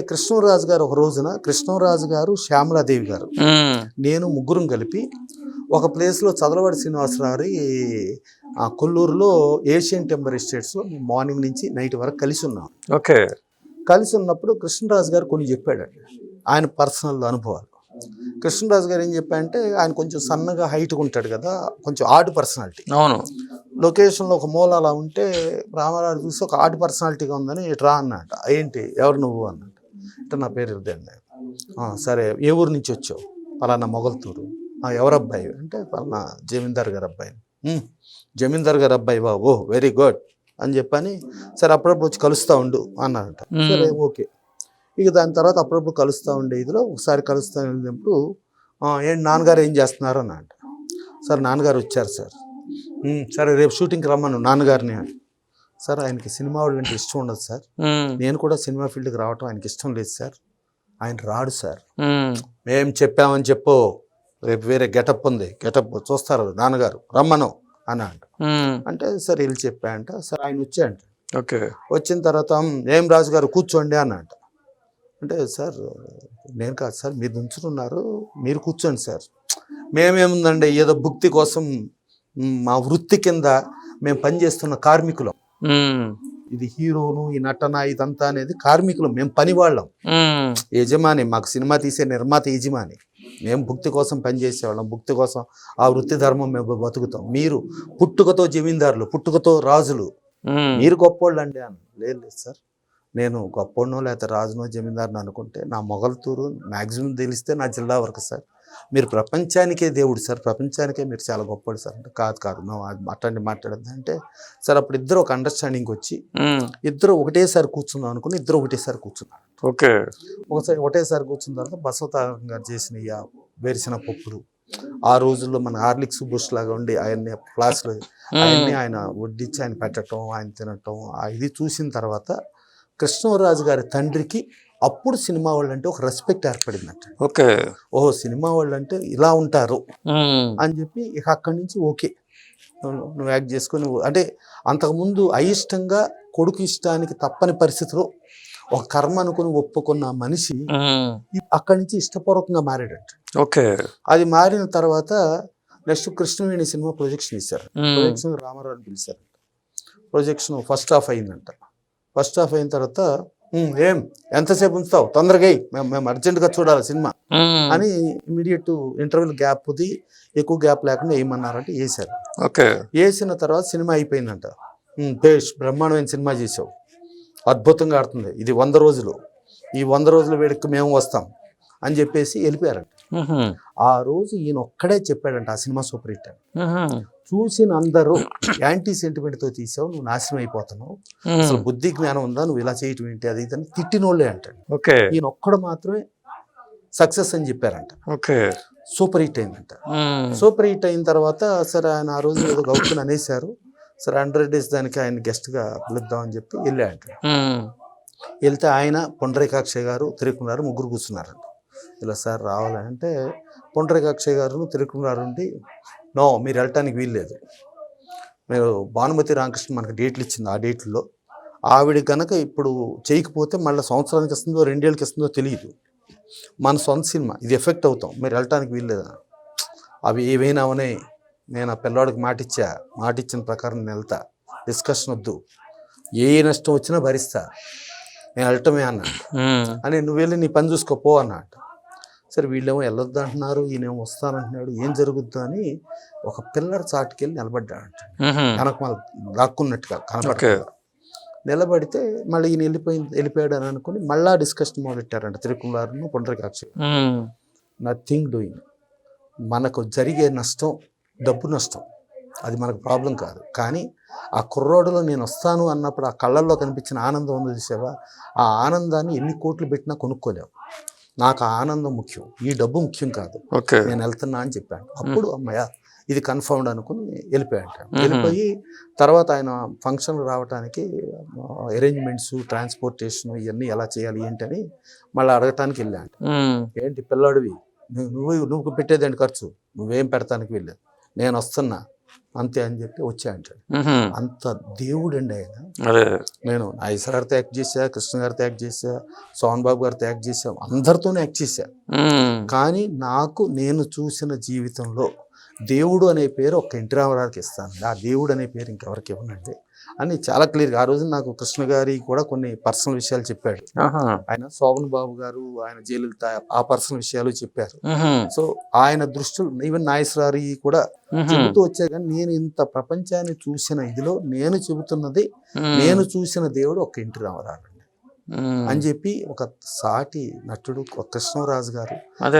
కృష్ణరాజు గారు ఒక రోజున కృష్ణరాజు గారు శ్యామలాదేవి గారు. నేను ముగ్గురం కలిపి ఒక ప్లేస్లో చదలవాడి శ్రీనివాసరావు ఆ కొల్లూరులో ఏషియన్ టెంబర్ ఎస్టేట్స్లో మార్నింగ్ నుంచి నైట్ వరకు కలిసి ఉన్నాం. ఓకే. కలిసి ఉన్నప్పుడు కృష్ణరాజు గారు కొన్ని చెప్పాడండి. ఆయన పర్సనల్ అనుభవాలు. కృష్ణరాజు గారు ఏం చెప్పారంటే ఆయన కొంచెం సన్నగా హైట్గా ఉంటాడు కదా కొంచెం ఆర్ట్ పర్సనాలిటీ అవును. లొకేషన్లో ఒక మూల అలా ఉంటే రామారావు చూసి ఒక ఆర్ట్ పర్సనాలిటీగా ఉందని ఇటు రా అన్నట ఏంటి? ఎవరు నువ్వు అన్నట్టు ఇట్లా నా పేరు ఇదండి సరే ఏ ఊరు నుంచి వచ్చావు? పలానా మొగల్తూరు. "ఆ, ఎవరు అబ్బాయి అంటే పలానా జమీందార్ గారు అబ్బాయి "ఉమ్, జమీందార్ గారు అబ్బాయి బాబు వెరీ గుడ్. అని చెప్పని సరే అప్పుడప్పుడు వచ్చి కలుస్తూ ఉండు అన్నారంట. సరే ఓకే. ఇక దాని తర్వాత అప్పుడప్పుడు కలుస్తూ ఉండే ఇదిలో ఒకసారి కలుస్తూ వెళ్ళినప్పుడు "ఆ, ఏంటి నాన్నగారు ఏం చేస్తున్నారు అని అంట సార్ నాన్నగారు వచ్చారు సార్. "ఉమ్, సరే రేపు షూటింగ్కి రమ్మను నాన్నగారిని సార్ ఆయనకి సినిమా అంటే ఇష్టం ఉండదు సార్. నేను కూడా సినిమా ఫీల్డ్కి రావటం ఆయనకి ఇష్టం లేదు సార్. ఆయన రాడు సార్. మేం చెప్పామని చెప్పు రేపు వేరే గెటప్ ఉంది గెటప్ చూస్తారు నాన్నగారు రమ్మను అని అంట. అంటే సరే వెళ్ళి చెప్పా అంట సరే ఆయన వచ్చాయంట ఓకే. వచ్చిన తర్వాత "ఉమ్, ఏం రాజు గారు కూర్చోండి అని అంట. అంటే సార్ నేను కాదు సార్ మీరు నుంచున్నారు మీరు కూర్చోండి సార్. మేమేముందండి ఏదో భుక్తి కోసం మా వృత్తి కింద మేము పనిచేస్తున్న కార్మికులం. ఇది హీరోను ఈ నటన ఇదంతా అనేది కార్మికులం మేము పని వాళ్ళం. యజమాని మాకు సినిమా తీసే నిర్మాత యజమాని. మేము భుక్తి కోసం పనిచేసేవాళ్ళం భుక్తి కోసం ఆ వృత్తి ధర్మం మేము బతుకుతాం. మీరు పుట్టుకతో జమీందారులు పుట్టుకతో రాజులు. మీరు గొప్పోళ్ళు అండి అని. లేదు లేదు సార్. నేను గొప్పోడినో లేకపోతే రాజునో జమీందారునో అనుకుంటే నా మొగల్తూరు మ్యాక్సిమం తెలిస్తే నా జిల్లా వరకు సార్. మీరు ప్రపంచానికే దేవుడు సార్. ప్రపంచానికే మీరు చాలా గొప్పవాడు సార్. అంటే కాదు. కాదు నువ్వు అట్లాంటి మాట్లాడద్దు అంటే సార్ అప్పుడు ఇద్దరు ఒక అండర్స్టాండింగ్ వచ్చి ఇద్దరు ఒకటేసారి కూర్చుందాం అనుకుని ఇద్దరు ఒకటేసారి కూర్చున్నారు. ఓకే. ఒకసారి ఒకటేసారి కూర్చున్న తర్వాత బసవతారం గారు చేసిన వేరుశెనగ పప్పులు ఆ రోజుల్లో మన హార్లిక్స్ బూస్ట్ లాగా ఉండి ఆయన్ని ఫ్లాస్లో ఆయన్ని ఆయన వడ్డించి ఆయన పెట్టడం ఆయన తినటం ఇది చూసిన తర్వాత కృష్ణరాజు గారి తండ్రికి అప్పుడు సినిమా వాళ్ళు అంటే ఒక రెస్పెక్ట్ ఏర్పడిందంట. ఓకే. ఓహో సినిమా వాళ్ళు అంటే ఇలా ఉంటారు. అని చెప్పి ఇక అక్కడి నుంచి ఓకే. నువ్వు- యాక్ట్ చేసుకొని అంటే అంతకుముందు అయిష్టంగా కొడుకు ఇష్టానికి తప్పని పరిస్థితిలో ఒక కర్మ అనుకుని ఒప్పుకున్న మనిషి అక్కడి నుంచి ఇష్టపూర్వకంగా మారాడంట. ఓకే. అది మారిన తర్వాత నెక్స్ట్ కృష్ణవేణి సినిమా ప్రొజెక్షన్ ఇచ్చారు ప్రొజెక్షన్ రామారావు పిలిచారు ప్రొజెక్షన్ ఫస్ట్ హాఫ్ అయిందంట. ఫస్ట్ హాఫ్ అయిన తర్వాత "ఉమ్, ఏం? ఎంతసేపు ఉంచుతావు? తొందరగా మేము మేము అర్జెంటుగా చూడాలి సినిమా. అని ఇమీడియట్ ఇంటర్వెల్ గ్యాప్ది ఎక్కువ గ్యాప్ లేకుండా వేయమన్నారంటే వేశారు ఓకే. వేసిన తర్వాత సినిమా అయిపోయిందంట. "ఉమ్, పేష్ బ్రహ్మాండమైన సినిమా చేసావు అద్భుతంగా ఆడుతుంది. ఇది వంద రోజులు. ఈ వంద రోజుల వేడికి మేము వస్తాం. అని చెప్పేసి వెళ్ళిపోయారంట. ఆ రోజు ఈయన ఒక్కడే చెప్పాడంట ఆ సినిమా సూపర్ హిట్ అని చూసిన అందరూ యాంటీ సెంటిమెంట్తో తీసావు నువ్వు నాశనం అయిపోతున్నావు. అసలు బుద్ధి జ్ఞానం ఉందా నువ్వు ఇలా చేయటం ఏంటి అది ఇదని తిట్టినోళ్ళే అంటాడు. ఓకే. ఈయన ఒక్కడు మాత్రమే సక్సెస్ అని చెప్పారంట. ఓకే. సూపర్ హిట్ అయిందంట సూపర్ హిట్ అయిన తర్వాత సరే ఆయన ఆ రోజు ఏదో గౌతుని అనేశారు. సరే హండ్రెడ్ డేస్ దానికి ఆయన గెస్ట్గా పిలుద్దామని చెప్పి వెళ్ళాడంట. ఉమ్, వెళ్తే ఆయన పొండరేకాక్షయ్య గారు తిరుక్కున్నారు ముగ్గురు కూర్చున్నారంట. ఇలా సార్ రావాలంటే పొండరేకాక్షయ్య గారు తిరుక్కున్నారు ఉండి నో మీరు వెళ్ళటానికి వీల్లేదు. మీరు భానుమతి రామకృష్ణ మనకు డేట్లు ఇచ్చింది ఆ డేట్లో ఆవిడ కనుక ఇప్పుడు చేయకపోతే మళ్ళీ సంవత్సరానికి ఇస్తుందో రెండేళ్ళకి ఇస్తుందో తెలియదు. మన సొంత సినిమా ఇది ఎఫెక్ట్ అవుతాం. మీరు వెళ్ళటానికి వీల్లేదు? అవి ఏవైనా అవనే నేను ఆ పిల్లవాడికి మాట ఇచ్చా. మాట ఇచ్చిన ప్రకారం నేను వెళ్తా. డిస్కషన్ వద్దు. ఏ నష్టం వచ్చినా భరిస్తా. నేను వెళ్ళటమే అన్నా ఉమ్, అని నువ్వు వెళ్ళి నీ పని చూసుకోపో అన్నట్టు సరే వీళ్ళేమో వెళ్ళొద్దు అంటున్నారు ఈయనేమో వస్తానంటున్నాడు ఏం జరుగుద్దు అని ఒక పిల్లర్ చాటుకెళ్ళి నిలబడ్డాడంట. ఉహుం, వెనక మళ్ళీ లాక్కున్నట్టుగా ఓకే. కనపడకుండా నిలబడితే మళ్ళీ ఈయన వెళ్ళిపోయింది వెళ్ళిపోయాడు అని అనుకుని మళ్ళా డిస్కషన్ మొదలెట్టారంట తిరుకులారును పుండరకాక్షి ఉమ్, నథింగ్ డూయింగ్. మనకు జరిగే నష్టం డబ్బు నష్టం. అది మనకు ప్రాబ్లం కాదు. కానీ ఆ కుర్రోడులో నేను వస్తాను అన్నప్పుడు ఆ కళ్ళల్లో కనిపించిన ఆనందం ఉంది చూసావా? ఆ ఆనందాన్ని ఎన్ని కోట్లు పెట్టినా కొనుక్కోలేవు నాకు ఆనందం ముఖ్యం. ఈ డబ్బు ముఖ్యం కాదు. నేను వెళ్తున్నా అని చెప్పాను అప్పుడు అమ్మయ్య ఇది కన్ఫర్మ్డ్ అనుకుని వెళ్ళిపోయాట వెళ్ళిపోయి తర్వాత ఆయన ఫంక్షన్ రావడానికి అరేంజ్మెంట్స్ ట్రాన్స్పోర్టేషన్ ఇవన్నీ ఎలా చేయాలి ఏంటని మళ్ళీ అడగటానికి వెళ్ళాను ఉమ్, ఏంటి పిల్లాడివి? నువ్వు నువ్వు నువ్వు పెట్టేదేంటి ఖర్చు? నువ్వేం పెడతానికి వెళ్ళలేదు నేను వస్తున్నా. అంతే అని చెప్పి వచ్చా అంటాడు. అంత దేవుడండి ఆయన. అదే. నేను ఐసర్ గారితో యాక్ట్ చేశా కృష్ణ గారితో యాక్ట్ చేశా సోహన్ బాబు గారితో యాక్ట్ చేశా అందరితోనే యాక్ట్ చేశా. కానీ నాకు నేను చూసిన జీవితంలో దేవుడు అనే పేరు ఒక ఎన్టీ రామారావుకి ఇస్తాను ఆ దేవుడు అనే పేరు ఇంకెవరికి ఇవ్వనండి. అని చాలా క్లియర్గా ఆ రోజు నాకు కృష్ణ గారి కూడా కొన్ని పర్సనల్ విషయాలు చెప్పాడు. ఆయన శోభన్ బాబు గారు ఆయన జయలలిత ఆ పర్సనల్ విషయాలు చెప్పారు. సో ఆయన దృష్టిలో ఈవెన్ నాగేశ్వరారి కూడా. చెబుతూ వచ్చా కానీ నేను ఇంత ప్రపంచాన్ని చూసిన ఇదిలో నేను చెబుతున్నది. నేను చూసిన దేవుడు ఒక అండి మ్. అని చెప్పి ఒక సాటి నటుడు కృష్ణరాజు గారు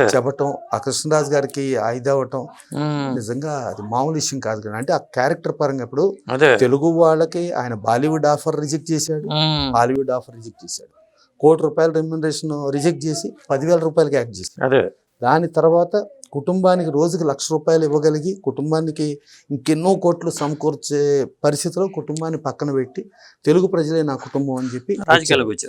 చెప్పటం ఆ కృష్ణరాజు గారికి ఐదవటం మ్. నిజంగా అది మామూలు విషయం కాదు కదా. అంటే ఆ క్యారెక్టర్ పరంగా ఇప్పుడు తెలుగు వాళ్ళకి ఆయన బాలీవుడ్ ఆఫర్ రిజెక్ట్ చేశాడు. హాలీవుడ్ ఆఫర్ రిజెక్ట్ చేశాడు. కోటి రూపాయల రెమ్యునరేషన్ రిజెక్ట్ చేసి పదివేల రూపాయలకి యాక్ట్ చేశాడు. దాని తర్వాత కుటుంబానికి రోజుకి లక్ష రూపాయలు ఇవ్వగలిగి కుటుంబానికి ఇంకెన్నో కోట్లు సమకూర్చే పరిస్థితిలో కుటుంబాన్ని పక్కన పెట్టి తెలుగు ప్రజలే నా కుటుంబం అని చెప్పి రాజకీయాలకు వచ్చారు.